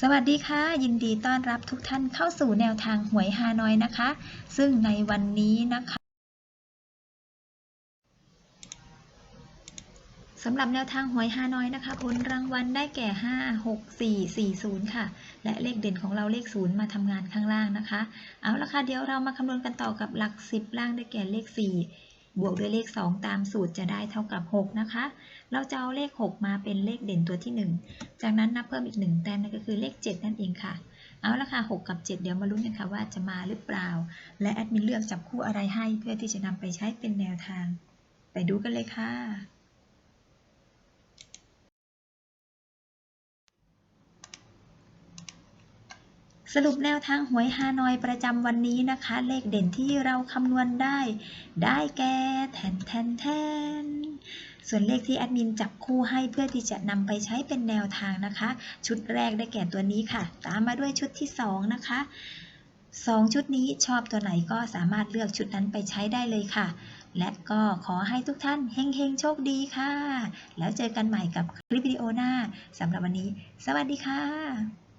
สวัสดีค่ะ ยินดีต้อนรับทุกท่านเข้าสู่แนวทางหวยฮานอยนะคะ ซึ่งในวันนี้นะคะสำหรับแนวทางหวยฮานอยนะคะผลรางวัลได้แก่ 5 6 4 4 0 ค่ะ และเลขเด่นของเราเลข 0 มาทำงานข้างล่างนะคะ เอาละค่ะ เดี๋ยวเรามาคำนวณกันต่อกับหลัก 10 ล่างได้แก่เลข 4 บวกด้วยเลข 2 ตามสูตรจะได้เท่ากับ 6 นะคะ เราจะเอาเลข 6 มาเป็นเลขเด่นตัวที่ 1 จากนั้นนับเพิ่มอีก 1 แต้มนั่นก็คือเลข 7 นั่นเองค่ะ เอาละค่ะ 6 กับ 7 เดี๋ยวมาลุ้นกันค่ะว่าจะมาหรือเปล่า และแอดมินเลือกจับคู่อะไรให้เพื่อที่จะนำไปใช้เป็นแนวทาง ไปดูกันเลยค่ะ สรุปแนวทางหวยฮานอยประจำวันนี้นะคะ เลขเด่นที่เราคำนวณได้ ได้แก่แทนแทนแทนส่วนเลขที่แอดมินจับคู่ให้เพื่อที่จะนำไปใช้เป็นแนวทางนะคะ ชุดแรกได้แก่ตัวนี้ค่ะ ตามมาด้วยชุดที่ 2 นะคะ 2 ชุดนี้ชอบตัวไหนก็สามารถเลือกชุดนั้นไปใช้ได้เลยค่ะ และก็ขอให้ทุกท่านเฮงๆ โชคดีค่ะ แล้วเจอกันใหม่กับคลิปวิดีโอหน้าสำหรับวันนี้ สวัสดีค่ะ